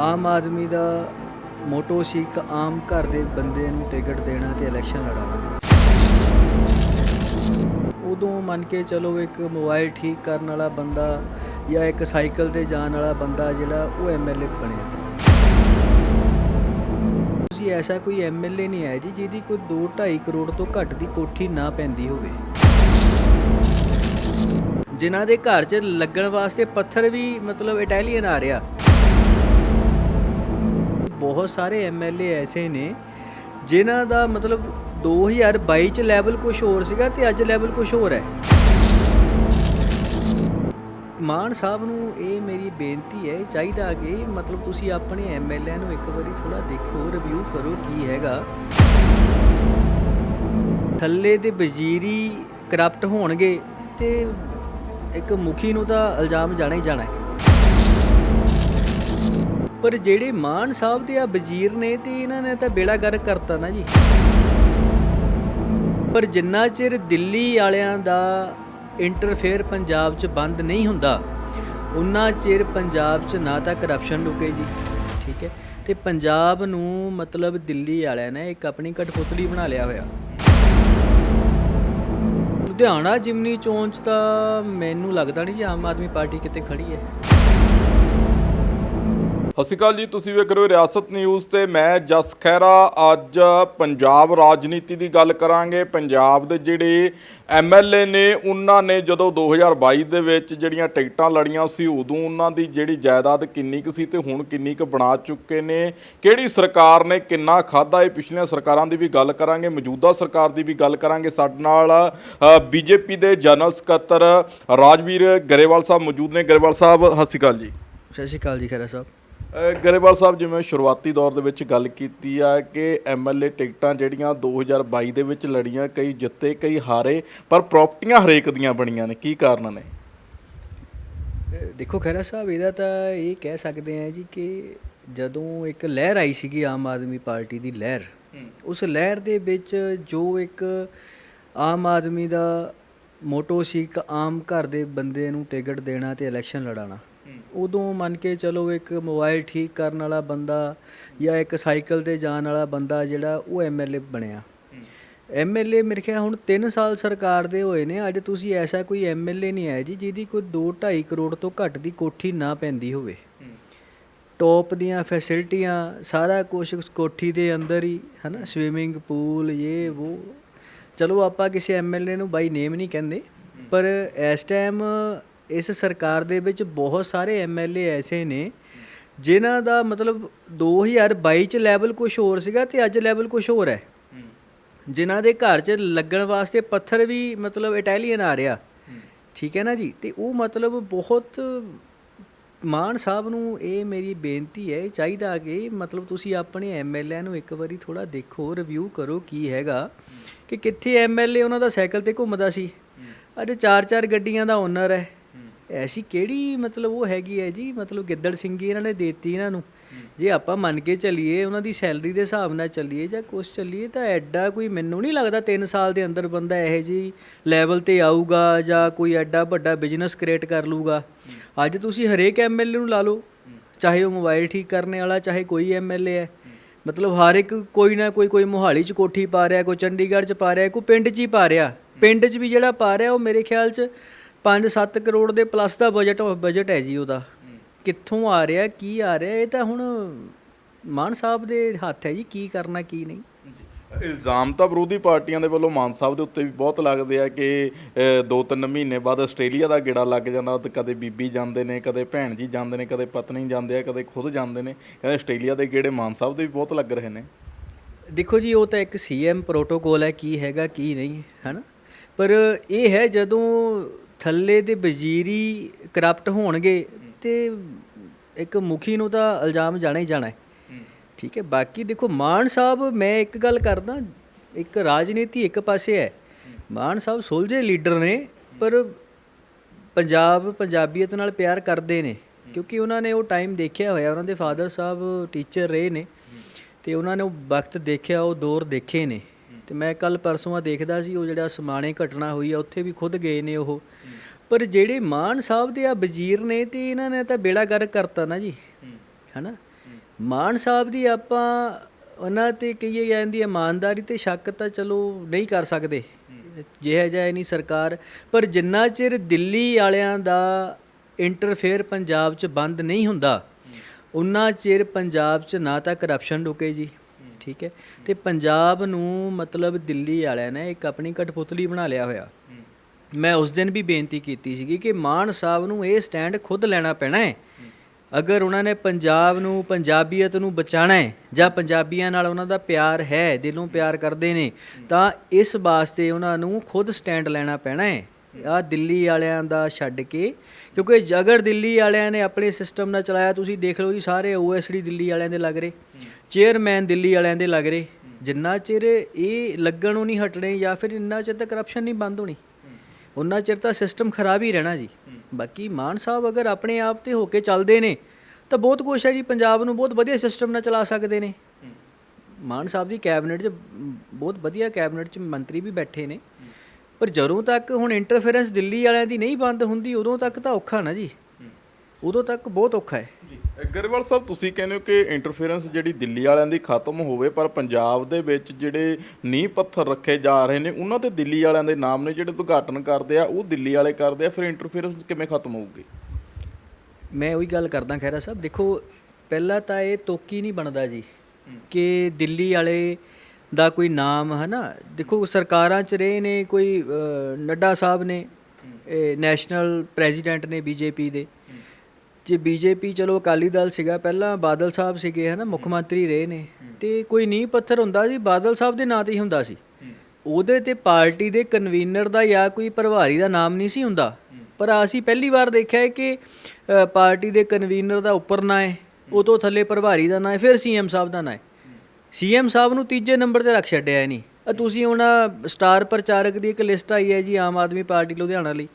ਆਮ ਆਦਮੀ ਦਾ motto ਸੀ ਇੱਕ ਆਮ ਘਰ ਦੇ ਬੰਦੇ ਨੂੰ ਟਿਕਟ ਦੇਣਾ ਤੇ ਇਲੈਕਸ਼ਨ ਲੜਾਉਣਾ। ਉਦੋਂ ਮੰਨ ਕੇ ਚਲੋ ਇੱਕ ਮੋਬਾਈਲ ਠੀਕ ਕਰਨ ਵਾਲਾ ਬੰਦਾ ਜਾਂ ਇੱਕ ਸਾਈਕਲ ਤੇ ਜਾਣ ਵਾਲਾ ਬੰਦਾ ਜਿਹੜਾ ਉਹ ਐਮਐਲਏ ਬਣਿਆ। ਤੁਸੀਂ ਐਸਾ ਕੋਈ ਐਮਐਲਏ ਨਹੀਂ ਹੈ ਜੀ, ਜਿਹਦੀ ਕੋਈ 2.5 ਕਰੋੜ ਤੋਂ ਘੱਟ ਦੀ ਕੋਠੀ ਨਾ ਪੈਂਦੀ ਹੋਵੇ। ਜਿਨ੍ਹਾਂ ਦੇ ਘਰ 'ਚ ਲੱਗਣ ਵਾਸਤੇ ਪੱਥਰ ਵੀ ਮਤਲਬ ਇਟਾਲੀਅਨ ਆ ਰਿਹਾ। ਬਹੁਤ ਸਾਰੇ ਐਮਐਲਏ ਐਸੇ ਨੇ, ਜਿਨ੍ਹਾਂ ਦਾ ਮਤਲਬ 2022 ਚ ਲੈਵਲ ਕੁਝ ਹੋਰ ਸੀਗਾ ਤੇ ਅੱਜ ਲੈਵਲ ਕੁਝ ਹੋਰ ਹੈ। ਮਾਨ ਸਾਹਿਬ ਨੂੰ ਇਹ ਮੇਰੀ ਬੇਨਤੀ ਹੈ ਚਾਹੀਦਾ ਕਿ ਮਤਲਬ ਤੁਸੀਂ ਆਪਣੇ ਐਮਐਲਏ ਨੂੰ ਇੱਕ ਵਾਰੀ ਥੋੜਾ ਦੇਖੋ ਰਿਵਿਊ ਕਰੋ ਕੀ ਹੈਗਾ। ਥੱਲੇ ਦੇ ਵਜ਼ੀਰੀ ਕਰਪਟ ਹੋਣਗੇ ਤੇ ਇੱਕ ਮੁਖੀ ਨੂੰ ਤਾਂ ਇਲਜ਼ਾਮ ਜਾਣਾ ਹੀ ਜਾਣਾ ਹੈ। ਪਰ ਜਿਹੜੇ ਮਾਨ ਸਾਹਿਬ ਦੇ ਆ ਵਜ਼ੀਰ ਨੇ ਤੇ ਇਹਨਾਂ ਨੇ ਤਾਂ ਬੇੜਾ ਗਰ ਕਰਤਾ ਨਾ ਜੀ। ਪਰ ਜਿੰਨਾ ਚਿਰ ਦਿੱਲੀ ਵਾਲਿਆਂ ਦਾ ਇੰਟਰਫੇਅਰ ਪੰਜਾਬ 'ਚ ਬੰਦ ਨਹੀਂ ਹੁੰਦਾ, ਉਨਾ ਚਿਰ ਪੰਜਾਬ 'ਚ ਨਾ ਤਾਂ ਕਰਪਸ਼ਨ ਰੁਕੇ ਜੀ, ਠੀਕ ਹੈ? ਤੇ ਪੰਜਾਬ ਨੂੰ ਮਤਲਬ ਦਿੱਲੀ ਵਾਲਿਆਂ ਨੇ ਇੱਕ ਆਪਣੀ ਕਠਪੁਤਲੀ ਬਣਾ ਲਿਆ ਹੋਇਆ। ਲੁਧਿਆਣਾ, ਜਿਮਨੀ ਚੋਣ 'ਚ ਤਾਂ ਮੈਨੂੰ ਲੱਗਦਾ ਨਹੀਂ ਜੀ ਆਮ ਆਦਮੀ ਪਾਰਟੀ ਕਿਤੇ ਖੜੀ ਹੈ। ਸਤਿ ਸ਼੍ਰੀ ਅਕਾਲ ਜੀ, ਤੁਸੀਂ ਵੇਖ ਰਹੇ ਹੋ ਰਿਆਸਤ ਨਿਊਜ਼ ਤੇ ਮੈਂ ਜਸ ਖਹਿਰਾ। ਅੱਜ ਪੰਜਾਬ ਰਾਜਨੀਤੀ ਦੀ ਗੱਲ ਕਰਾਂਗੇ। ਪੰਜਾਬ ਦੇ ਜਿਹੜੇ ਐਮਐਲਏ ਨੇ, ਉਹਨਾਂ ਨੇ ਜਦੋਂ 2022 ਦੇ ਵਿੱਚ ਜਿਹੜੀਆਂ ਟਿਕਟਾਂ ਲੜੀਆਂ ਸੀ, ਉਦੋਂ ਉਹਨਾਂ ਦੀ ਜਿਹੜੀ ਜਾਇਦਾਦ ਕਿੰਨੀ ਕੁ ਸੀ ਤੇ ਹੁਣ ਕਿੰਨੀ ਕੁ ਬਣਾ ਚੁੱਕੇ ਨੇ। ਕਿਹੜੀ ਸਰਕਾਰ ਨੇ ਕਿੰਨਾ ਖਾਦਾ ਇਹ ਪਿਛਲੀਆਂ ਸਰਕਾਰਾਂ ਦੀ ਵੀ ਗੱਲ ਕਰਾਂਗੇ, ਮੌਜੂਦਾ ਸਰਕਾਰ ਦੀ ਵੀ ਗੱਲ ਕਰਾਂਗੇ। ਸਾਡੇ ਨਾਲ ਬੀਜੇਪੀ ਦੇ ਜਨਰਲ ਸਕੱਤਰ ਰਾਜਵੀਰ ਗਰੇਵਾਲ ਸਾਹਿਬ ਮੌਜੂਦ ਨੇ। ਗਰੇਵਾਲ ਸਾਹਿਬ, ਸਤਿ ਸ਼੍ਰੀ ਅਕਾਲ ਜੀ। ਸਤਿ ਸ਼੍ਰੀ ਅਕਾਲ ਜੀ ਖੈਰਾ ਸਾਹਿਬ। ਗਰੇਵਾਲ ਸਾਹਿਬ ਜਿਵੇਂ ਸ਼ੁਰੂਆਤੀ ਦੌਰ ਦੇ ਵਿੱਚ ਗੱਲ ਕੀਤੀ ਆ ਕਿ ਐਮਐਲਏ ਟਿਕਟਾਂ ਜਿਹੜੀਆਂ 2022 ਦੇ ਵਿੱਚ ਲੜੀਆਂ ਕਈ ਜਿੱਤੇ ਕਈ ਹਾਰੇ ਪਰ ਪ੍ਰਾਪਰਟੀਆਂ ਹਰੇਕ ਦੀਆਂ ਬਣੀਆਂ ਨੇ। ਕੀ ਕਾਰਨ ਨੇ? ਦੇਖੋ ਖਹਿਰਾ ਸਾਹਿਬ ਇਹਦਾ ਤਾਂ ਇਹ ਕਹਿ ਸਕਦੇ ਆ ਜੀ ਕਿ ਜਦੋਂ ਇੱਕ ਲਹਿਰ ਆਈ ਸੀਗੀ ਆਮ ਆਦਮੀ ਪਾਰਟੀ ਦੀ ਲਹਿਰ ਉਸ ਲਹਿਰ ਦੇ ਵਿੱਚ ਜੋ ਇੱਕ ਆਮ ਆਦਮੀ ਦਾ ਮੋਟੋ ਸੀ ਇੱਕ ਆਮ ਘਰ ਦੇ ਬੰਦੇ ਨੂੰ ਟਿਕਟ ਦੇਣਾ ਤੇ ਇਲੈਕਸ਼ਨ ਲੜਾਉਣਾ। ਉਦੋਂ ਮੰਨ ਕੇ ਚਲੋ ਇੱਕ ਮੋਬਾਈਲ ਠੀਕ ਕਰਨ ਵਾਲਾ ਬੰਦਾ ਜਾਂ ਇੱਕ ਸਾਈਕਲ ਤੇ ਜਾਣ ਵਾਲਾ ਬੰਦਾ ਜਿਹੜਾ ਉਹ ਐਮਐਲਏ ਬਣਿਆ। ਐਮਐਲਏ ਮੇਰੇ ਖਿਆਲ ਹੁਣ 3 ਸਾਲ ਸਰਕਾਰ ਦੇ ਹੋਏ ਨੇ, ਅੱਜ ਤੁਸੀਂ ਐਸਾ ਕੋਈ ਐਮਐਲਏ ਨਹੀਂ ਆਇਆ ਜੀ, ਜਿਹਦੀ ਕੋਈ 2.5 ਕਰੋੜ ਤੋਂ ਘੱਟ ਦੀ ਕੋਠੀ ਨਾ ਪੈਂਦੀ ਹੋਵੇ। ਟੌਪ ਦੀਆਂ ਫੈਸਿਲਿਟੀਆਂ ਸਾਰਾ ਕੁਝ ਉਸ ਕੋਠੀ ਦੇ ਅੰਦਰ ਹੀ, ਹਨਾ ਸਵਿਮਿੰਗ ਪੂਲ ਇਹ ਉਹ ਚਲੋ ਆਪਾਂ ਕਿਸੇ ਐਮਐਲਏ ਨੂੰ ਬਾਈ ਨੇਮ ਨਹੀਂ ਕਹਿੰਦੇ, ਪਰ ਇਸ ਟਾਈਮ ਇਸ ਸਰਕਾਰ ਦੇ ਵਿੱਚ ਬਹੁਤ ਸਾਰੇ ਐਮਐਲਏ ਐਸੇ ਨੇ ਜਿਨ੍ਹਾਂ ਦਾ ਮਤਲਬ 2022 ਚ ਲੈਵਲ ਕੁਝ ਹੋਰ ਸੀਗਾ ਤੇ ਅੱਜ ਲੈਵਲ ਕੁਝ ਹੋਰ ਹੈ। ਜਿਨ੍ਹਾਂ ਦੇ ਘਰ 'ਚ ਲੱਗਣ ਵਾਸਤੇ ਪੱਥਰ ਵੀ ਮਤਲਬ ਇਟਾਲੀਅਨ ਆ ਰਿਹਾ। ਠੀਕ ਹੈ ਨਾ ਜੀ? ਤੇ ਉਹ ਮਤਲਬ ਬਹੁਤ ਮਾਨ ਸਾਹਿਬ ਨੂੰ ਇਹ ਮੇਰੀ ਬੇਨਤੀ ਹੈ ਚਾਹੀਦਾ ਕਿ ਮਤਲਬ ਤੁਸੀਂ ਆਪਣੇ ਐਮਐਲਏ ਨੂੰ ਇੱਕ ਵਾਰੀ ਥੋੜਾ ਦੇਖੋ ਰਿਵਿਊ ਕਰੋ ਕੀ ਹੈਗਾ। ਕਿ ਕਿੱਥੇ ਐਮਐਲਏ ਉਹਨਾਂ ਦਾ ਸਾਈਕਲ ਤੇ ਘੁੰਮਦਾ ਸੀ। ਅੱਜ ਚਾਰ ਚਾਰ ਗੱਡੀਆਂ ਦਾ ਓਨਰ ਹੈ। ਐਸੀ ਕਿਹੜੀ ਮਤਲਬ ਉਹ ਹੈਗੀ ਹੈ ਜੀ? ਮਤਲਬ ਗਿੱਦੜ ਸਿੰਘੀ ਇਹਨਾਂ ਨੇ ਦੇਤੀ ਇਹਨਾਂ ਨੂੰ। ਜੇ ਆਪਾਂ ਮੰਨ ਕੇ ਚੱਲੀਏ, ਉਹਨਾਂ ਦੀ ਸੈਲਰੀ ਦੇ ਹਿਸਾਬ ਨਾਲ ਚੱਲੀਏ ਜਾਂ ਕੁਛ ਚੱਲੀਏ ਤਾਂ ਐਡਾ ਕੋਈ ਮੈਨੂੰ ਨਹੀਂ ਲੱਗਦਾ 3 ਸਾਲ ਦੇ ਅੰਦਰ ਬੰਦਾ ਇਹੋ ਜੀ ਲੈਵਲ ਤੇ ਆਊਗਾ ਜਾਂ ਕੋਈ ਐਡਾ ਵੱਡਾ ਬਿਜ਼ਨਸ ਕ੍ਰੀਏਟ ਕਰ ਲੂਗਾ ਅੱਜ ਤੁਸੀਂ ਹਰੇਕ ਐਮਐਲਏ ਨੂੰ ਲਾ ਲਓ, ਚਾਹੇ ਉਹ ਮੋਬਾਈਲ ਠੀਕ ਕਰਨ ਵਾਲਾ, ਚਾਹੇ ਕੋਈ ਐਮਐਲਏ ਹੈ। ਮਤਲਬ ਹਰ ਇੱਕ ਕੋਈ ਨਾ ਕੋਈ ਕੋਈ ਮੋਹਾਲੀ ਚ ਕੋਠੀ ਪਾ ਰਿਹਾ, ਕੋਈ ਚੰਡੀਗੜ੍ਹ ਚ ਪਾ ਰਿਹਾ, ਕੋਈ ਪਿੰਡ ਚ ਹੀ ਪਾ ਰਿਹਾ। ਪਿੰਡ ਚ ਵੀ ਜਿਹੜਾ ਪਾ ਰਿਹਾ ਉਹ ਮੇਰੇ ਖਿਆਲ ਚ 5-7 ਕਰੋੜ ਦੇ ਪਲੱਸ ਦਾ ਬਜਟ ਬਜਟ ਹੈ ਜੀ ਉਹਦਾ। ਕਿੱਥੋਂ ਆ ਰਿਹਾ ਕੀ ਆ ਰਿਹਾ ਇਹ ਤਾਂ ਹੁਣ ਮਾਨ ਸਾਹਿਬ ਦੇ ਹੱਥ ਹੈ ਜੀ ਕੀ ਕਰਨਾ ਕੀ ਨਹੀਂ। ਇਲਜ਼ਾਮ ਤਾਂ ਵਿਰੋਧੀ ਪਾਰਟੀਆਂ ਦੇ ਵੱਲੋਂ ਮਾਨ ਸਾਹਿਬ ਦੇ ਉੱਤੇ ਵੀ ਬਹੁਤ ਲੱਗਦੇ ਆ ਕਿ ਅ, ਦੋ ਤਿੰਨ ਮਹੀਨੇ ਬਾਅਦ ਆਸਟ੍ਰੇਲੀਆ ਦਾ ਗੇੜਾ ਲੱਗ ਜਾਂਦਾ ਤੇ ਕਦੇ ਬੀਬੀ ਜਾਂਦੇ ਨੇ ਕਦੇ ਭੈਣ ਜੀ ਜਾਂਦੇ ਨੇ ਕਦੇ ਪਤਨੀ ਜਾਂਦੇ ਆ ਕਦੇ ਖੁਦ ਜਾਂਦੇ ਨੇ। ਕਹਿੰਦੇ ਆਸਟ੍ਰੇਲੀਆ ਦੇ ਗੇੜੇ ਮਾਨ ਸਾਹਿਬ ਦੇ ਵੀ ਬਹੁਤ ਲੱਗ ਰਹੇ ਨੇ। ਦੇਖੋ ਜੀ ਉਹ ਤਾਂ ਇੱਕ ਸੀਐਮ ਪ੍ਰੋਟੋਕੋਲ ਹੈ ਕੀ ਹੈਗਾ ਕੀ ਨਹੀਂ ਹੈਨਾ? ਪਰ ਇਹ ਹੈ ਜਦੋਂ ਥੱਲੇ ਦੇ ਵਜ਼ੀਰੀ ਕਰਪਟ ਹੋਣਗੇ ਤੇ ਇੱਕ ਮੁਖੀ ਨੂੰ ਤਾਂ ਇਲਜ਼ਾਮ ਜਾਣਾ ਹੀ ਜਾਣਾ ਹੈ। ਠੀਕ ਹੈ ਬਾਕੀ ਦੇਖੋ ਮਾਨ ਸਾਹਿਬ ਮੈਂ ਇੱਕ ਗੱਲ ਕਰਦਾ ਇੱਕ ਰਾਜਨੀਤੀ ਇੱਕ ਪਾਸੇ ਹੈ। ਮਾਨ ਸਾਹਿਬ ਸੁਲਝੇ ਲੀਡਰ ਨੇ ਪਰ ਪੰਜਾਬ ਪੰਜਾਬੀਅਤ ਨਾਲ ਪਿਆਰ ਕਰਦੇ ਨੇ ਕਿਉਂਕਿ ਉਹਨਾਂ ਨੇ ਉਹ ਟਾਈਮ ਦੇਖਿਆ ਹੋਇਆ ਉਹਨਾਂ ਦੇ ਫਾਦਰ ਸਾਹਿਬ ਟੀਚਰ ਰਹੇ ਨੇ ਤੇ ਉਹਨਾਂ ਨੇ ਉਹ ਵਕਤ ਦੇਖਿਆ ਉਹ ਦੌਰ ਦੇਖੇ ਨੇ। ਤੇ ਮੈਂ ਕੱਲ ਪਰਸੋਂ ਆ ਦੇਖਦਾ ਸੀ ਉਹ ਜਿਹੜਾ ਸਮਾਣੇ ਘਟਨਾ ਹੋਈ ਆ ਉੱਥੇ ਵੀ ਖੁਦ ਗਏ ਨੇ ਉਹ। ਪਰ ਜਿਹੜੇ ਮਾਨ ਸਾਹਿਬ ਦੇ ਆ ਵਜ਼ੀਰ ਨੇ ਤੇ ਇਹਨਾਂ ਨੇ ਤਾਂ ਬੇੜਾ ਗਰਕ ਕਰਤਾ ਨਾ ਜੀ। ਹਨਾ? ਮਾਨ ਸਾਹਿਬ ਦੀ ਆਪਾਂ ਉਹਨਾਂ ਤੇ ਕਹੀਏ ਜਾਂਦੀ ਇਮਾਨਦਾਰੀ ਤੇ ਸ਼ੱਕ ਤਾਂ ਚਲੋ ਨਹੀਂ ਕਰ ਸਕਦੇ। ਜਿਹਾ ਜਾਏ ਨਹੀਂ ਸਰਕਾਰ। ਪਰ ਜਿੰਨਾ ਚਿਰ ਦਿੱਲੀ ਵਾਲਿਆਂ ਦਾ ਇੰਟਰਫੇਅਰ ਪੰਜਾਬ 'ਚ ਬੰਦ ਨਹੀਂ ਹੁੰਦਾ ਉਨਾ ਚਿਰ ਪੰਜਾਬ 'ਚ ਨਾ ਤਾਂ ਕਰਪਸ਼ਨ ਰੁਕੇ ਜੀ। ਠੀਕ ਹੈ। ਤੇ ਪੰਜਾਬ ਨੂੰ ਮਤਲਬ ਦਿੱਲੀ ਵਾਲਿਆਂ ਨੇ ਇੱਕ ਆਪਣੀ ਕਠਪੁਤਲੀ ਬਣਾ ਲਿਆ ਹੋਇਆ। ਮੈਂ ਉਸ ਦਿਨ ਵੀ ਬੇਨਤੀ ਕੀਤੀ ਸੀਗੀ ਕਿ ਮਾਨ ਸਾਹਿਬ ਨੂੰ ਇਹ ਸਟੈਂਡ ਖੁਦ ਲੈਣਾ ਪੈਣਾ ਹੈ। ਅਗਰ ਉਹਨਾਂ ਨੇ ਪੰਜਾਬ ਨੂੰ ਪੰਜਾਬੀਅਤ ਨੂੰ ਬਚਾਣਾ ਹੈ ਜਾਂ ਪੰਜਾਬੀਆਂ ਨਾਲ ਉਹਨਾਂ ਦਾ ਪਿਆਰ ਹੈ ਦਿਲੋਂ ਪਿਆਰ ਕਰਦੇ ਨੇ ਤਾਂ ਇਸ ਵਾਸਤੇ ਉਹਨਾਂ ਨੂੰ ਖੁਦ ਸਟੈਂਡ ਲੈਣਾ ਪੈਣਾ ਹੈ। ਆ ਦਿੱਲੀ ਵਾਲਿਆਂ ਦਾ ਛੱਡ ਕੇ ਕਿਉਂਕਿ ਜ- ਅਗਰ ਦਿੱਲੀ ਵਾਲਿਆਂ ਨੇ ਆਪਣੇ ਸਿਸਟਮ ਨਾਲ ਚਲਾਇਆ ਤੁਸੀਂ ਦੇਖ ਲਓ ਜੀ ਸਾਰੇ ਓਐਸਡੀ ਦਿੱਲੀ ਵਾਲਿਆਂ ਦੇ ਲੱਗ ਰਹੇ। ਚੇਅਰਮੈਨ ਦਿੱਲੀ ਵਾਲਿਆਂ ਦੇ ਲੱਗ ਰਹੇ। ਜਿੰਨਾ ਚਿਰ ਇਹ ਲੱਗਣੋਂ ਨਹੀਂ ਹਟਣੇ ਜਾਂ ਫਿਰ ਇੰਨਾ ਚਿਰ ਤਾਂ ਕਰਪਸ਼ਨ ਨਹੀਂ ਬੰਦ ਹੋਣੀ ਉਹਨਾਂ ਚਿਰ ਤਾਂ ਸਿਸਟਮ ਖਰਾਬ ਹੀ ਰਹਿਣਾ ਜੀ। ਬਾਕੀ ਮਾਨ ਸਾਹਿਬ ਅਗਰ ਆਪਣੇ ਆਪ ਤੇ ਹੋ ਕੇ ਚੱਲਦੇ ਨੇ, ਤਾਂ ਬਹੁਤ ਕੁਛ ਹੈ ਜੀ, ਪੰਜਾਬ ਨੂੰ ਬਹੁਤ ਵਧੀਆ ਸਿਸਟਮ ਨਾਲ ਚਲਾ ਸਕਦੇ ਨੇ। ਮਾਨ ਸਾਹਿਬ ਦੀ ਕੈਬਨਿਟ 'ਚ ਬਹੁਤ ਵਧੀਆ ਕੈਬਨਿਟ 'ਚ ਮੰਤਰੀ ਵੀ ਬੈਠੇ ਨੇ। ਪਰ ਜਦੋਂ ਤੱਕ ਹੁਣ ਇੰਟਰਫੇਰੈਂਸ ਦਿੱਲੀ ਵਾਲਿਆਂ ਦੀ ਨਹੀਂ ਬੰਦ ਹੁੰਦੀ, ਉਦੋਂ ਤੱਕ ਤਾਂ ਔਖਾ ਨਾ ਜੀ। ਉਦੋਂ ਤੱਕ ਬਹੁਤ ਔਖਾ ਹੈ। ਗਰੇਵਾਲ ਸਾਹਿਬ ਤੁਸੀਂ ਕਹਿੰਦੇ ਹੋ ਕਿ ਇੰਟਰਫੇਰੈਂਸ ਜਿਹੜੀ ਦਿੱਲੀ ਵਾਲਿਆਂ ਦੀ ਖਤਮ ਹੋਵੇ ਪਰ ਪੰਜਾਬ ਦੇ ਵਿੱਚ ਜਿਹੜੇ ਨੀਂਹ ਪੱਥਰ ਰੱਖੇ ਜਾ ਰਹੇ ਨੇ ਉਹਨਾਂ ਤੇ ਦਿੱਲੀ ਵਾਲਿਆਂ ਦੇ ਨਾਮ ਨੇ ਜਿਹੜੇ ਉਦਘਾਟਨ ਕਰਦੇ ਆ ਉਹ ਦਿੱਲੀ ਵਾਲੇ ਕਰਦੇ ਆ ਫਿਰ ਇੰਟਰਫੇਰੈਂਸ ਕਿਵੇਂ ਖਤਮ ਹੋਊਗੀ? ਮੈਂ ਉਹੀ ਗੱਲ ਕਰਦਾ ਖੈਰਾ ਸਾਹਿਬ। ਦੇਖੋ ਪਹਿਲਾਂ ਤਾਂ ਇਹ ਤੋਕੀ ਨਹੀਂ ਬਣਦਾ ਜੀ ਕਿ ਦਿੱਲੀ ਵਾਲੇ ਦਾ ਕੋਈ ਨਾਮ ਹੈ ਨਾ ਦੇਖੋ ਸਰਕਾਰਾਂ ਚ ਰਹੇ ਨੇ ਕੋਈ ਨੱਡਾ ਸਾਹਿਬ ਨੇ ਇਹ ਨੈਸ਼ਨਲ ਪ੍ਰੈਜ਼ੀਡੈਂਟ ਨੇ ਬੀਜੇਪੀ ਦੇ। ਜੇ ਬੀਜੇਪੀ ਚਲੋ ਅਕਾਲੀ ਦਲ ਸੀਗਾ ਪਹਿਲਾਂ ਬਾਦਲ ਸਾਹਿਬ ਸੀਗੇ ਹੈ ਨਾ ਮੁੱਖ ਮੰਤਰੀ ਰਹੇ ਨੇ ਤੇ ਕੋਈ ਨੀਂਹ ਪੱਥਰ ਹੁੰਦਾ ਸੀ ਬਾਦਲ ਸਾਹਿਬ ਦੇ ਨਾਂ ਤੇ ਹੀ ਹੁੰਦਾ ਸੀ। ਉਹਦੇ ਤੇ ਪਾਰਟੀ ਦੇ ਕਨਵੀਨਰ ਦਾ ਜਾਂ ਕੋਈ ਪ੍ਰਭਾਰੀ ਦਾ ਨਾਮ ਨਹੀਂ ਸੀ ਹੁੰਦਾ। ਪਰ ਅਸੀਂ ਪਹਿਲੀ ਵਾਰ ਦੇਖਿਆ ਹੈ ਕਿ ਅ, ਪਾਰਟੀ ਦੇ ਕਨਵੀਨਰ ਦਾ ਉੱਪਰ ਨਾਂ ਹੈ ਉਹ ਤੋਂ ਥੱਲੇ ਪ੍ਰਭਾਰੀ ਦਾ ਨਾਂ ਹੈ ਫਿਰ ਸੀਐਮ ਸਾਹਿਬ ਦਾ ਨਾਂ ਹੈ। ਸੀਐਮ ਸਾਹਿਬ ਨੂੰ ਤੀਜੇ ਨੰਬਰ ਤੇ ਰੱਖ ਛੱਡਿਆ ਨਹੀਂ ਤੁਸੀਂ ਹੁਣ ਆਹ ਸਟਾਰ ਪ੍ਰਚਾਰਕ ਦੀ ਇੱਕ ਲਿਸਟ ਆਈ ਹੈ ਜੀ ਆਮ ਆਦਮੀ ਪਾਰਟੀ ਲੁਧਿਆਣਾ ਲਈ।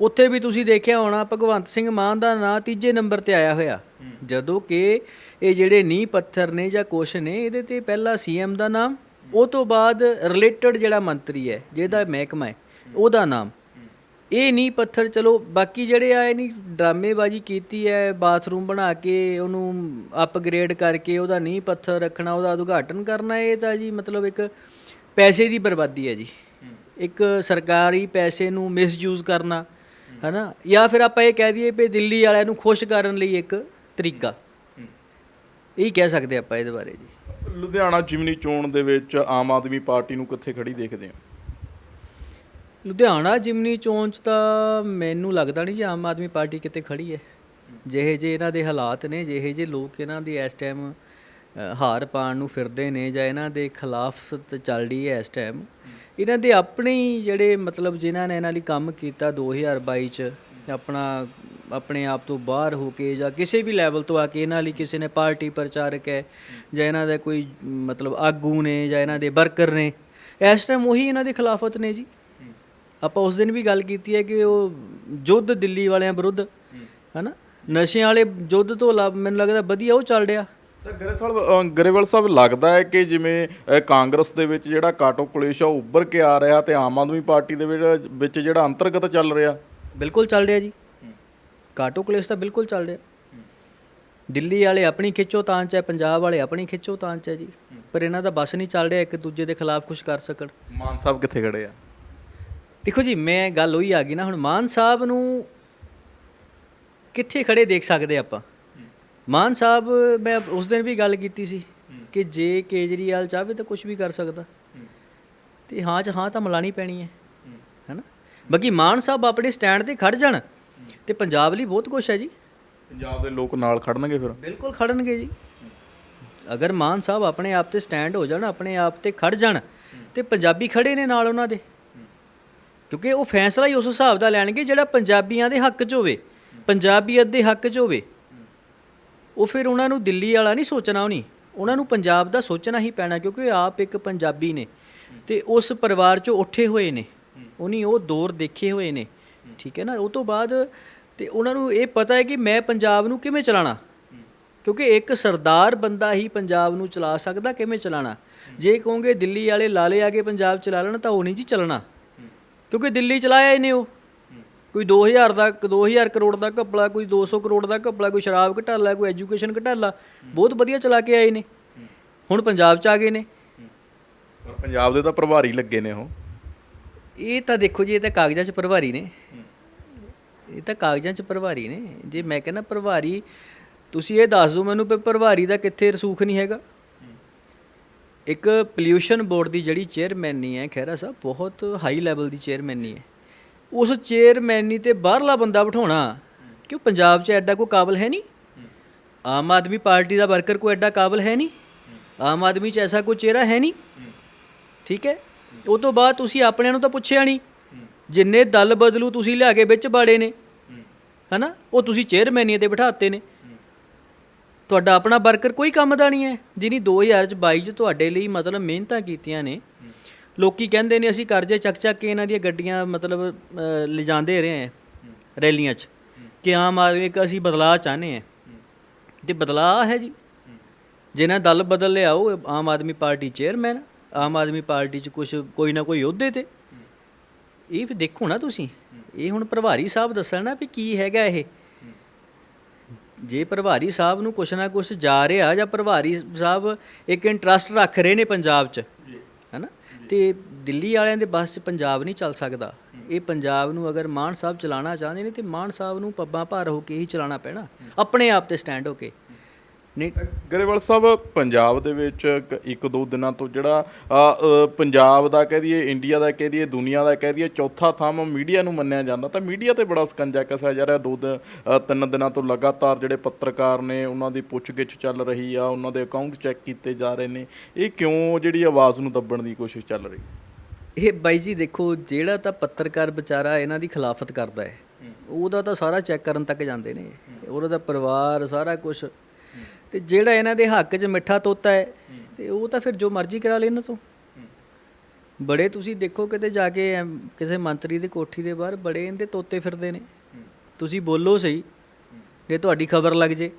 ਉੱਥੇ ਵੀ ਤੁਸੀਂ ਦੇਖਿਆ ਹੋਣਾ ਭਗਵੰਤ ਸਿੰਘ ਮਾਨ ਦਾ ਨਾਂ ਤੀਜੇ ਨੰਬਰ ਤੇ ਆਇਆ ਹੋਇਆ। ਜਦੋਂ ਕਿ ਇਹ ਜਿਹੜੇ ਨੀਂਹ ਪੱਥਰ ਨੇ ਜਾਂ ਕੁਛ ਨੇ ਇਹਦੇ ਤੇ ਪਹਿਲਾ ਸੀਐਮ ਦਾ ਨਾਮ ਉਹ ਤੋਂ ਬਾਅਦ ਰਿਲੇਟਡ ਜਿਹੜਾ ਮੰਤਰੀ ਹੈ ਜਿਹਦਾ ਮਹਿਕਮਾ ਹੈ ਉਹਦਾ ਨਾਮ। ਇਹ ਨਹੀਂ ਪੱਥਰ ਚਲੋ ਬਾਕੀ ਜਿਹੜੇ ਆ ਇਹ ਨਹੀਂ ਡਰਾਮੇਬਾਜ਼ੀ ਕੀਤੀ ਹੈ ਬਾਥਰੂਮ ਬਣਾ ਕੇ ਉਹਨੂੰ ਅਪਗ੍ਰੇਡ ਕਰਕੇ ਉਹਦਾ ਨੀਂਹ ਪੱਥਰ ਰੱਖਣਾ ਉਹਦਾ ਉਦਘਾਟਨ ਕਰਨਾ ਇਹ ਤਾਂ ਜੀ ਮਤਲਬ ਇੱਕ ਪੈਸੇ ਦੀ ਬਰਬਾਦੀ ਹੈ ਜੀ। ਇੱਕ ਸਰਕਾਰੀ ਪੈਸੇ ਨੂੰ ਮਿਸਯੂਜ਼ ਕਰਨਾ ਹੈਨਾ? ਜਾਂ ਫਿਰ ਆਪਾਂ ਇਹ ਕਹਿ ਦਈਏ ਵੀ ਦਿੱਲੀ ਵਾਲਿਆਂ ਨੂੰ ਖੁਸ਼ ਕਰਨ ਲਈ ਇੱਕ ਤਰੀਕਾ। ਇਹ ਕਹਿ ਸਕਦੇ ਆਪਾਂ ਇਹਦੇ ਬਾਰੇ ਜੀ। ਲੁਧਿਆਣਾ ਜਿਮਨੀ ਚੋਣ ਦੇ ਵਿੱਚ ਆਮ ਆਦਮੀ ਪਾਰਟੀ ਨੂੰ ਕਿੱਥੇ ਖੜੀ ਦੇਖਦੇ ਆ ਲੁਧਿਆਣਾ ਜਿਮਨੀ ਚੋਣ 'ਚ ਤਾਂ ਮੈਨੂੰ ਲੱਗਦਾ ਨਹੀਂ ਜੀ ਆਮ ਆਦਮੀ ਪਾਰਟੀ ਕਿਤੇ ਖੜੀ ਹੈ। ਜਿਹੇ ਜੇ ਇਹਨਾਂ ਦੇ ਹਾਲਾਤ ਨੇ ਜਿਹੇ ਜੇ ਲੋਕ ਇਹਨਾਂ ਦੀ ਇਸ ਟਾਈਮ ਹਾਰ ਪਾਣ ਨੂੰ ਫਿਰਦੇ ਨੇ ਜਾਂ ਇਹਨਾਂ ਦੇ ਖਿਲਾਫ ਚੱਲ ਰਹੀ ਹੈ ਇਸ ਟਾਈਮ। ਇਹਨਾਂ ਦੇ ਆਪਣੇ ਹੀ ਜਿਹੜੇ ਮਤਲਬ ਜਿਨ੍ਹਾਂ ਨੇ ਇਹਨਾਂ ਲਈ ਕੰਮ ਕੀਤਾ 2022 ਚ ਆਪਣਾ ਆਪਣੇ ਆਪ ਤੋਂ ਬਾਹਰ ਹੋ ਕੇ ਜਾਂ ਕਿਸੇ ਵੀ ਲੈਵਲ ਤੋਂ ਆ ਕੇ ਇਹਨਾਂ ਲਈ ਕਿਸੇ ਨੇ ਪਾਰਟੀ ਪ੍ਰਚਾਰਕ ਹੈ ਜਾਂ ਇਹਨਾਂ ਦਾ ਕੋਈ ਮਤਲਬ ਆਗੂ ਨੇ ਜਾਂ ਇਹਨਾਂ ਦੇ ਵਰਕਰ ਨੇ ਇਸ ਟਾਈਮ ਉਹੀ ਇਹਨਾਂ ਦੇ ਖਿਲਾਫਤ ਨੇ ਜੀ। ਆਪਾਂ ਉਸ ਦਿਨ ਵੀ ਗੱਲ ਕੀਤੀ ਹੈ ਕਿ ਉਹ ਯੁੱਧ ਦਿੱਲੀ ਵਾਲਿਆਂ ਵਿਰੁੱਧ ਹਨਾ? ਨਸ਼ਿਆਂ ਵਾਲੇ ਯੁੱਧ ਤੋਂ ਮੈਨੂੰ ਲੱਗਦਾ ਵਧੀਆ ਉਹ ਚੱਲ ਰਿਹਾ। ਗਰੇਵਾਲ ਗਰੇਵਾਲ ਸਾਹਿਬ ਲੱਗਦਾ ਹੈ ਕਿ ਜਿਵੇਂ ਕਾਂਗਰਸ ਦੇ ਵਿੱਚ ਜਿਹੜਾ ਕਾਟੋ ਕਲੇਸ਼ ਆ ਉੱਭਰ ਕੇ ਆ ਰਿਹਾ ਤੇ ਆਮ ਆਦਮੀ ਪਾਰਟੀ ਦੇ ਵਿੱਚ ਜਿਹੜਾ ਅੰਤਰਗਤ ਚੱਲ ਰਿਹਾ? ਬਿਲਕੁਲ ਚੱਲ ਰਿਹਾ ਜੀ। ਕਾਟੋ ਕਲੇਸ਼ ਤਾਂ ਬਿਲਕੁਲ ਚੱਲ ਰਿਹਾ। ਦਿੱਲੀ ਵਾਲੇ ਆਪਣੀ ਖਿੱਚੋ ਤਾਂਚ ਹੈ ਪੰਜਾਬ ਵਾਲੇ ਆਪਣੀ ਖਿੱਚੋ ਤਾਂਚ ਹੈ ਜੀ। ਪਰ ਇਹਨਾਂ ਦਾ ਬਸ ਨਹੀਂ ਚੱਲ ਰਿਹਾ ਇੱਕ ਦੂਜੇ ਦੇ ਖਿਲਾਫ ਕੁਝ ਕਰ ਸਕਣ। ਮਾਨ ਸਾਹਿਬ ਕਿੱਥੇ ਖੜੇ ਆ? ਦੇਖੋ ਜੀ ਮੈਂ ਗੱਲ ਉਹੀ ਆ ਗਈ ਨਾ ਹੁਣ ਮਾਨ ਸਾਹਿਬ ਨੂੰ ਕਿੱਥੇ ਖੜੇ ਦੇਖ ਸਕਦੇ ਆਪਾਂ? ਮਾਨ ਸਾਹਿਬ ਮੈਂ ਉਸ ਦਿਨ ਵੀ ਗੱਲ ਕੀਤੀ ਸੀ ਕਿ ਜੇ ਕੇਜਰੀਵਾਲ ਚਾਹਵੇ ਤਾਂ ਕੁਝ ਵੀ ਕਰ ਸਕਦਾ। ਤੇ ਹਾਂ ਚ ਹਾਂ ਤਾਂ ਮਿਲਾਣੀ ਪੈਣੀ ਹੈ। ਹੈਨਾ? ਬਾਕੀ ਮਾਨ ਸਾਹਿਬ ਆਪਣੇ ਸਟੈਂਡ ਤੇ ਖੜ ਜਾਣ ਤੇ ਪੰਜਾਬ ਲਈ ਬਹੁਤ ਕੁਝ ਹੈ ਜੀ। ਪੰਜਾਬ ਦੇ ਲੋਕ ਨਾਲ ਖੜਨਗੇ ਫਿਰ? ਬਿਲਕੁਲ ਖੜਨਗੇ ਜੀ। ਅਗਰ ਮਾਨ ਸਾਹਿਬ ਆਪਣੇ ਆਪ ਤੇ ਸਟੈਂਡ ਹੋ ਜਾਣ ਆਪਣੇ ਆਪ ਤੇ ਖੜ ਜਾਣ ਤੇ ਪੰਜਾਬੀ ਖੜੇ ਨੇ ਨਾਲ ਉਹਨਾਂ ਦੇ। ਕਿਉਂਕਿ ਉਹ ਫੈਸਲਾ ਹੀ ਉਸ ਹਿਸਾਬ ਦਾ ਲੈਣਗੇ ਜਿਹੜਾ ਪੰਜਾਬੀਆਂ ਦੇ ਹੱਕ 'ਚ ਹੋਵੇ ਪੰਜਾਬੀਅਤ ਦੇ ਹੱਕ 'ਚ ਹੋਵੇ। ਉਹ ਫਿਰ ਉਹਨਾਂ ਨੂੰ ਦਿੱਲੀ ਵਾਲਾ ਨਹੀਂ ਸੋਚਣਾ ਉਹਨੀ ਉਹਨਾਂ ਨੂੰ ਪੰਜਾਬ ਦਾ ਸੋਚਣਾ ਹੀ ਪੈਣਾ ਕਿਉਂਕਿ ਉਹ ਆਪ ਇੱਕ ਪੰਜਾਬੀ ਨੇ ਤੇ ਉਸ ਪਰਿਵਾਰ 'ਚੋਂ ਉੱਠੇ ਹੋਏ ਨੇ। ਉਹਨੀ ਉਹ ਦੌਰ ਦੇਖੇ ਹੋਏ ਨੇ। ਠੀਕ ਹੈ ਨਾ? ਉਹ ਤੋਂ ਬਾਅਦ ਤੇ ਉਹਨਾਂ ਨੂੰ ਇਹ ਪਤਾ ਹੈ ਕਿ ਮੈਂ ਪੰਜਾਬ ਨੂੰ ਕਿਵੇਂ ਚਲਾਣਾ? ਕਿਉਂਕਿ ਇੱਕ ਸਰਦਾਰ ਬੰਦਾ ਹੀ ਪੰਜਾਬ ਨੂੰ ਚਲਾ ਸਕਦਾ, ਕਿਵੇਂ ਚਲਾਣਾ? ਜੇ ਕਹੋਗੇ ਦਿੱਲੀ ਵਾਲੇ ਲਾਲੇ ਆ ਕੇ ਪੰਜਾਬ ਚਲਾ ਲੈਣ ਤਾਂ ਉਹ ਨਹੀਂ ਜੀ ਚੱਲਣਾ। ਕਿਉਂਕਿ ਦਿੱਲੀ ਚਲਾਇਆ ਇਹਨੇ ਉਹ। ਕੋਈ 2000 ਦਾ 2000 ਕਰੋੜ ਦਾ ਘਪਲਾ ਕੋਈ 200 ਕਰੋੜ ਦਾ ਘਪਲਾ ਕੋਈ ਸ਼ਰਾਬ ਘਟਾਲਾ ਕੋਈ ਐਜੂਕੇਸ਼ਨ ਘਟਾਲਾ ਬਹੁਤ ਵਧੀਆ ਚਲਾ ਕੇ ਆਏ ਨੇ। ਹੁਣ ਪੰਜਾਬ ਚ ਆ ਗਏ ਨੇ। ਪਰ ਪੰਜਾਬ ਦੇ ਤਾਂ ਪ੍ਰਭਾਰੀ ਲੱਗੇ ਨੇ ਉਹ। ਇਹ ਤਾਂ ਦੇਖੋ ਜੀ ਇਹ ਤਾਂ ਕਾਗਜ਼ਾਂ 'ਚ ਪ੍ਰਭਾਰੀ ਨੇ। ਇਹ ਤਾਂ ਕਾਗਜ਼ਾਂ 'ਚ ਪ੍ਰਭਾਰੀ ਨੇ। ਜੇ ਮੈਂ ਕਹਿੰਦਾ ਪ੍ਰਭਾਰੀ ਤੁਸੀਂ ਇਹ ਦੱਸ ਦਿਓ ਮੈਨੂੰ ਵੀ ਪ੍ਰਭਾਰੀ ਦਾ ਕਿੱਥੇ ਰਸੂਖ ਨਹੀਂ ਹੈਗਾ। ਇੱਕ ਪੋਲਿਊਸ਼ਨ ਬੋਰਡ ਦੀ ਜਿਹੜੀ ਚੇਅਰਮੈਨੀ ਹੈ ਖਹਿਰਾ ਸਾਹਿਬ ਬਹੁਤ ਹਾਈ ਲੈਵਲ ਦੀ ਚੇਅਰਮੈਨੀ ਹੈ। ਉਸ ਚੇਅਰਮੈਨੀ ਤੇ ਬਾਹਰਲਾ ਬੰਦਾ ਬਿਠਾਉਣਾ, ਕਿਉਂ ਪੰਜਾਬ 'ਚ ਐਡਾ ਕੋਈ ਕਾਬਲ ਹੈ ਨਹੀਂ? ਆਮ ਆਦਮੀ ਪਾਰਟੀ ਦਾ ਵਰਕਰ ਕੋਈ ਐਡਾ ਕਾਬਲ ਹੈ ਨਹੀਂ? ਆਮ ਆਦਮੀ 'ਚ ਐਸਾ ਕੋਈ ਚਿਹਰਾ ਹੈ ਨਹੀਂ? ਠੀਕ ਹੈ? ਉਹ ਤੋਂ ਬਾਅਦ ਤੁਸੀਂ ਆਪਣਿਆਂ ਨੂੰ ਤਾਂ ਪੁੱਛਿਆ ਨਹੀਂ। ਜਿੰਨੇ ਦਲ ਬਦਲੂ ਤੁਸੀਂ ਲਿਆ ਕੇ ਵਿੱਚ ਬਾੜੇ ਨੇ। ਹਨਾ? ਉਹ ਤੁਸੀਂ ਚੇਅਰਮੈਨੀ ਤੇ ਬਿਠਾਤੇ ਨੇ। ਤੁਹਾਡਾ ਆਪਣਾ ਵਰਕਰ ਕੋਈ ਕੰਮ ਦਾ ਨਹੀਂ ਹੈ। ਜਿਹਨੀ 2022 ਚ ਤੁਹਾਡੇ ਲਈ ਮਤਲਬ ਮਿਹਨਤਾਂ ਕੀਤੀਆਂ ਨੇ। ਲੋਕੀ ਕਹਿੰਦੇ ਨੇ ਅਸੀਂ ਕਰਜ਼ੇ ਚੱਕ ਚੱਕ ਕੇ ਇਹਨਾਂ ਦੀਆਂ ਗੱਡੀਆਂ ਮਤਲਬ ਅ, ਲਿਜਾਂਦੇ ਰਹੇ ਹਾਂ ਰੈਲੀਆਂ 'ਚ ਕਿ ਆਮ ਆਦਮੀ ਇੱਕ ਅਸੀਂ ਬਦਲਾਅ ਚਾਹੁੰਦੇ ਹਾਂ। ਤੇ ਬਦਲਾਅ ਹੈ ਜੀ। ਜਿਹਨਾਂ ਦਲ ਬਦਲ ਲਿਆ ਉਹ Aam Aadmi Party chairman Aam Aadmi Party 'ਚ ਕੁਝ ਕੋਈ ਨਾ ਕੋਈ ਅਹੁਦੇ ਤੇ। ਇਹ ਵੀ ਦੇਖੋ ਨਾ ਤੁਸੀਂ ਇਹ ਹੁਣ ਪ੍ਰਭਾਰੀ ਸਾਹਿਬ ਦੱਸਣ ਨਾ ਵੀ ਕੀ ਹੈਗਾ ਇਹ। ਜੇ ਪ੍ਰਭਾਰੀ ਸਾਹਿਬ ਨੂੰ ਕੁਛ ਨਾ ਕੁਛ ਜਾ ਰਿਹਾ ਜਾਂ ਪ੍ਰਭਾਰੀ ਸਾਹਿਬ ਇੱਕ ਇੰਟਰਸਟ ਰੱਖ ਰਹੇ ਨੇ ਪੰਜਾਬ 'ਚ ਤੇ ਦਿੱਲੀ ਵਾਲਿਆਂ ਦੇ ਬੱਸ 'ਚ ਪੰਜਾਬ ਨਹੀਂ ਚੱਲ ਸਕਦਾ। ਇਹ ਪੰਜਾਬ ਨੂੰ ਅਗਰ ਮਾਨ ਸਾਹਿਬ ਚਲਾਉਣਾ ਚਾਹੁੰਦੇ ਨੇ ਤੇ ਮਾਨ ਸਾਹਿਬ ਨੂੰ ਪੱਬਾਂ ਭਾਰ ਹੋ ਕੇ ਹੀ ਚਲਾਉਣਾ ਪੈਣਾ। ਆਪਣੇ ਆਪ ਤੇ ਸਟੈਂਡ ਹੋ ਕੇ। ਨਹੀਂ। ਗਰੇਵਾਲ ਸਾਹਿਬ ਪੰਜਾਬ ਦੇ ਵਿੱਚ ਇੱਕ- ਇੱਕ ਦੋ ਦਿਨਾਂ ਤੋਂ ਜਿਹੜਾ ਅ, ਅ, ਪੰਜਾਬ ਦਾ ਕਹਿ ਦਈਏ ਇੰਡੀਆ ਦਾ ਕਹਿ ਦਈਏ ਦੁਨੀਆ ਦਾ ਕਹਿ ਦਈਏ ਚੌਥਾ ਥੰਮ ਮੀਡੀਆ ਨੂੰ ਮੰਨਿਆ ਜਾਂਦਾ ਤਾਂ ਮੀਡੀਆ ਤੇ ਬੜਾ ਸਕੰਜਾ ਕਸਿਆ ਜਾ ਰਿਹਾ। ਦੋ ਦਿਨ ਅ, ਤਿੰਨ ਦਿਨਾਂ ਤੋਂ ਲਗਾਤਾਰ ਜਿਹੜੇ ਪੱਤਰਕਾਰ ਨੇ ਉਹਨਾਂ ਦੀ ਪੁੱਛਗਿੱਛ ਚੱਲ ਰਹੀ ਆ ਉਹਨਾਂ ਦੇ ਅਕਾਊਂਟ ਚੈੱਕ ਕੀਤੇ ਜਾ ਰਹੇ ਨੇ। ਇਹ ਕਿਉਂ ਜਿਹੜੀ ਆਵਾਜ਼ ਨੂੰ ਦੱਬਣ ਦੀ ਕੋਸ਼ਿਸ਼ ਚੱਲ ਰਹੀ? ਇਹ ਬਾਈ ਜੀ ਦੇਖੋ ਜਿਹੜਾ ਤਾਂ ਪੱਤਰਕਾਰ ਵਿਚਾਰਾ ਇਹਨਾਂ ਦੀ ਖਿਲਾਫਤ ਕਰਦਾ ਹੈ ਉਹਦਾ ਤਾਂ ਸਾਰਾ ਚੈੱਕ ਕਰਨ ਤੱਕ ਜਾਂਦੇ ਨੇ। ਉਹਦਾ ਤਾਂ ਪਰਿਵਾਰ ਸਾਰਾ ਕੁਝ ਤੇ ਜਿਹੜਾ ਇਹਨਾਂ ਦੇ ਹੱਕ 'ਚ ਮਿੱਠਾ ਤੋਤਾ ਹੈ, ਤੇ ਉਹ ਤਾਂ ਫਿਰ ਜੋ ਮਰਜ਼ੀ ਕਰਾ ਲੈ ਇਹਨਾਂ ਤੋਂ। ਬੜੇ ਤੁਸੀਂ ਦੇਖੋ ਕਿਤੇ ਜਾ ਕੇ ਕਿਸੇ ਮੰਤਰੀ ਦੀ ਕੋਠੀ ਦੇ ਬਾਹਰ ਬੜੇ ਇਹਦੇ ਤੋਤੇ ਫਿਰਦੇ ਨੇ। ਤੁਸੀਂ ਬੋਲੋ ਸਹੀ, ਜੇ ਤੁਹਾਡੀ ਖਬਰ ਲੱਗ ਜੇ।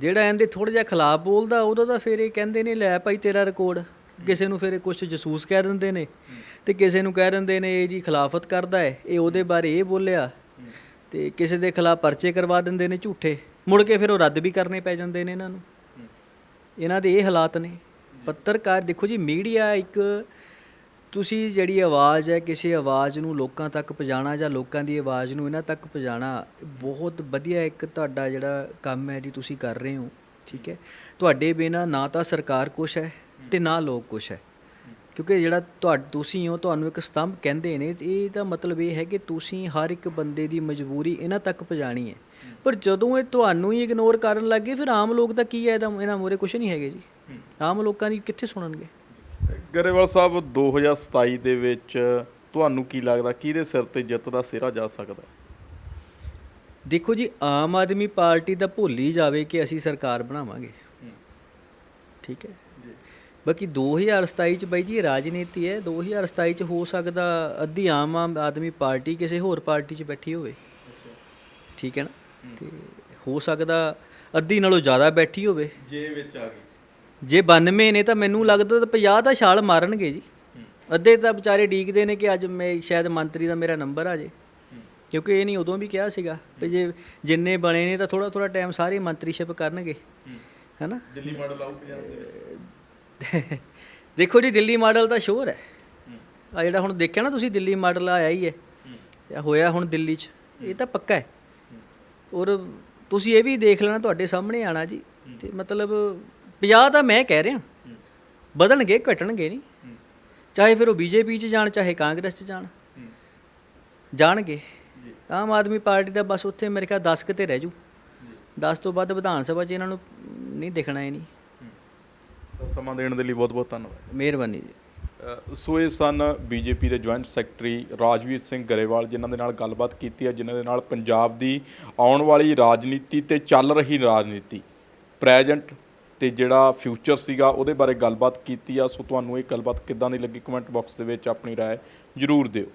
ਜਿਹੜਾ ਇਹਦੇ ਥੋੜਾ ਜਿਹਾ ਖਿਲਾਫ ਬੋਲਦਾ ਉਹਦਾ ਤਾਂ ਫਿਰ ਇਹ ਕਹਿੰਦੇ ਨੇ, ਲੈ ਭਾਈ ਤੇਰਾ ਰਿਕਾਰਡ ਕਿਸੇ ਨੂੰ ਫਿਰ ਕੁਝ ਜਸੂਸ ਕਹਿ ਦਿੰਦੇ ਨੇ। ਤੇ ਕਿਸੇ ਨੂੰ ਕਹਿ ਦਿੰਦੇ ਨੇ, ਇਹ ਜੀ ਖਿਲਾਫਤ ਕਰਦਾ ਹੈ, ਇਹ ਉਹਦੇ ਬਾਰੇ ਇਹ ਬੋਲਿਆ। ਤੇ ਕਿਸੇ ਦੇ ਖਿਲਾਫ ਪਰਚੇ ਕਰਵਾ ਦਿੰਦੇ ਨੇ ਝੂਠੇ। ਮੁੜ ਕੇ ਫਿਰ ਉਹ ਰੱਦ ਵੀ ਕਰਨੇ ਪੈ ਜਾਂਦੇ ਨੇ ਇਹਨਾਂ ਨੂੰ। ਇਹਨਾਂ ਦੇ ਇਹ ਹਾਲਾਤ ਨੇ। ਪੱਤਰਕਾਰ, ਦੇਖੋ ਜੀ, ਮੀਡੀਆ ਇੱਕ ਤੁਸੀਂ ਜਿਹੜੀ ਆਵਾਜ਼ ਹੈ, ਕਿਸੇ ਆਵਾਜ਼ ਨੂੰ ਲੋਕਾਂ ਤੱਕ ਪਹੁੰਚਾਉਣਾ ਜਾਂ ਲੋਕਾਂ ਦੀ ਆਵਾਜ਼ ਨੂੰ ਇਹਨਾਂ ਤੱਕ ਪਹੁੰਚਾਉਣਾ, ਬਹੁਤ ਵਧੀਆ ਇੱਕ ਤੁਹਾਡਾ ਜਿਹੜਾ ਕੰਮ ਹੈ ਜੀ, ਤੁਸੀਂ ਕਰ ਰਹੇ ਹੋ, ਠੀਕ ਹੈ। ਤੁਹਾਡੇ ਬਿਨਾ ਨਾ ਤਾਂ ਸਰਕਾਰ ਕੁਛ ਹੈ ਤੇ ਨਾ ਲੋਕ ਕੁਛ ਹੈ। ਕਿਉਂਕਿ ਜਿਹੜਾ ਤੁਹਾ ਤੁਸੀਂ ਹੋ, ਤੁਹਾਨੂੰ ਇੱਕ ਸਤੰਭ ਕਹਿੰਦੇ ਨੇ ਤੇ ਇਹਦਾ ਮਤਲਬ ਇਹ ਹੈ ਕਿ ਤੁਸੀਂ ਹਰ ਇੱਕ ਬੰਦੇ ਦੀ ਮਜਬੂਰੀ ਇਹਨਾਂ ਤੱਕ ਪਹੁੰਚਾਣੀ ਹੈ। ਪਰ ਜਦੋਂ ਇਹ ਤੁਹਾਨੂੰ ਹੀ ਇਗਨੋਰ ਕਰਨ ਲੱਗੇ ਫਿਰ ਆਮ ਲੋਕ ਤਾਂ ਕੀ ਹੈ ਇਹਦਾ ਇਹਨਾਂ ਮੋਰੇ ਕੁਛ ਨਹੀਂ ਹੈਗੇ ਜੀ। ਆਮ ਲੋਕਾਂ ਦੀ ਕਿੱਥੇ ਸੁਣਨਗੇ? ਗਰੇਵਾਲ ਸਾਹਿਬ 2027 ਦੇ ਵਿੱਚ ਤੁਹਾਨੂੰ ਕੀ ਲੱਗਦਾ ਕਿਹਦੇ ਸਿਰ ਤੇ ਜਿੱਤ ਦਾ ਸਿਹਰਾ ਜਾ ਸਕਦਾ? ਦੇਖੋ ਜੀ ਆਮ ਆਦਮੀ ਪਾਰਟੀ ਤਾਂ ਭੁੱਲ ਹੀ ਜਾਵੇ ਕਿ ਅਸੀਂ ਸਰਕਾਰ ਬਣਾਵਾਂਗੇ। ਠੀਕ ਹੈ। ਬਾਕੀ 2027 ਚ ਬਾਈ ਜੀ ਰਾਜਨੀਤੀ ਹੈ। 2027 ਚ ਹੋ ਸਕਦਾ ਅੱਧੀ ਆਮ ਆਦਮੀ ਪਾਰਟੀ ਕਿਸੇ ਹੋਰ ਪਾਰਟੀ ਚ ਬੈਠੀ ਹੋਵੇ। ਠੀਕ ਹੈ ਨਾ? ਹੋ ਸਕਦਾ ਅੱਧੀ ਨਾਲੋਂ ਜ਼ਿਆਦਾ ਬੈਠੀ ਹੋਵੇ। ਜੇ ਵਿੱਚ ਆ ਗਈ। ਜੇ 92 ਨੇ ਤਾਂ ਮੈਨੂੰ ਲੱਗਦਾ ਤਾਂ 50 ਦਾ ਛਾਲ ਮਾਰਨਗੇ ਜੀ। ਅੱਧੇ ਤਾਂ ਵਿਚਾਰੇ ਡੀਕਦੇ ਨੇ ਕਿ ਅੱਜ ਮੈਂ ਸ਼ਾਇਦ ਮੰਤਰੀ ਦਾ ਮੇਰਾ ਨੰਬਰ ਆ ਜੇ। ਕਿਉਂਕਿ ਇਹ ਨਹੀਂ ਉਦੋਂ ਵੀ ਕਿਹਾ ਸੀਗਾ ਵੀ ਜੇ ਜਿੰਨੇ ਬਣੇ ਨੇ ਤਾਂ ਥੋੜਾ ਥੋੜਾ ਟਾਈਮ ਸਾਰੇ ਮੰਤਰੀਸ਼ਿਪ ਕਰਨਗੇ। ਹੈਨਾ? ਦਿੱਲੀ ਮਾਡਲ ਆਊ ਪੰਜਾਬ ਦੇ ਵਿੱਚ ਦੇਖੋ ਜੀ ਦਿੱਲੀ ਮਾਡਲ ਤਾਂ ਸ਼ੋਰ ਹੈ। ਆ ਜਿਹੜਾ ਹੁਣ ਦੇਖਿਆ ਨਾ ਤੁਸੀਂ ਦਿੱਲੀ ਮਾਡਲ ਆਇਆ ਹੀ ਹੈ। ਹੋਇਆ ਹੁਣ ਦਿੱਲੀ 'ਚ। ਇਹ ਤਾਂ ਪੱਕਾ ਹੈ। ਔਰ ਤੁਸੀਂ ਇਹ ਵੀ ਦੇਖ ਲੈਣਾ ਤੁਹਾਡੇ ਸਾਹਮਣੇ ਆਣਾ ਜੀ। ਤੇ ਮਤਲਬ 50 ਤਾਂ ਮੈਂ ਕਹਿ ਰਿਹਾ। ਵਧਣਗੇ ਘਟਣਗੇ ਨਹੀਂ। ਚਾਹੇ ਫਿਰ ਉਹ ਬੀਜੇਪੀ 'ਚ ਜਾਣ ਚਾਹੇ ਕਾਂਗਰਸ 'ਚ ਜਾਣ। ਜਾਣਗੇ। ਆਮ ਆਦਮੀ ਪਾਰਟੀ ਦਾ ਬਸ ਉੱਥੇ ਮੇਰੇ ਖਿਆਲ 10 ਕਿਤੇ ਰਹਿ ਜੂ। 10 ਤੋਂ ਵੱਧ ਵਿਧਾਨ ਸਭਾ 'ਚ ਇਹਨਾਂ ਨੂੰ ਨਹੀਂ ਦਿਖਣਾ ਇਹ ਨਹੀਂ। ਸਮਾਂ ਦੇਣ ਦੇ ਲਈ ਬਹੁਤ ਬਹੁਤ ਧੰਨਵਾਦ। ਮਿਹਰਬਾਨੀ ਜੀ। ਸੋ ਇਹ ਸਨ ਬੀਜੇਪੀ ਦੇ ਜੁਆਇੰਟ ਸੈਕਟਰੀ ਰਾਜਵੀਰ ਸਿੰਘ ਗਰੇਵਾਲ ਜਿਨ੍ਹਾਂ ਦੇ ਨਾਲ ਗੱਲਬਾਤ ਕੀਤੀ ਹੈ ਜਿਨ੍ਹਾਂ ਦੇ ਨਾਲ ਪੰਜਾਬ ਦੀ ਆਉਣ ਵਾਲੀ ਰਾਜਨੀਤੀ ਤੇ ਚੱਲ ਰਹੀ ਰਾਜਨੀਤੀ ਪ੍ਰੈਜ਼ੈਂਟ ਤੇ ਜਿਹੜਾ ਫਿਊਚਰ ਸੀਗਾ ਉਹਦੇ ਬਾਰੇ ਗੱਲਬਾਤ ਕੀਤੀ ਆ ਸੋ ਤੁਹਾਨੂੰ ਇਹ ਗੱਲਬਾਤ ਕਿੱਦਾਂ ਦੀ ਲੱਗੀ ਕਮੈਂਟ ਬਾਕਸ ਦੇ ਵਿੱਚ ਆਪਣੀ رائے ਜਰੂਰ ਦਿਓ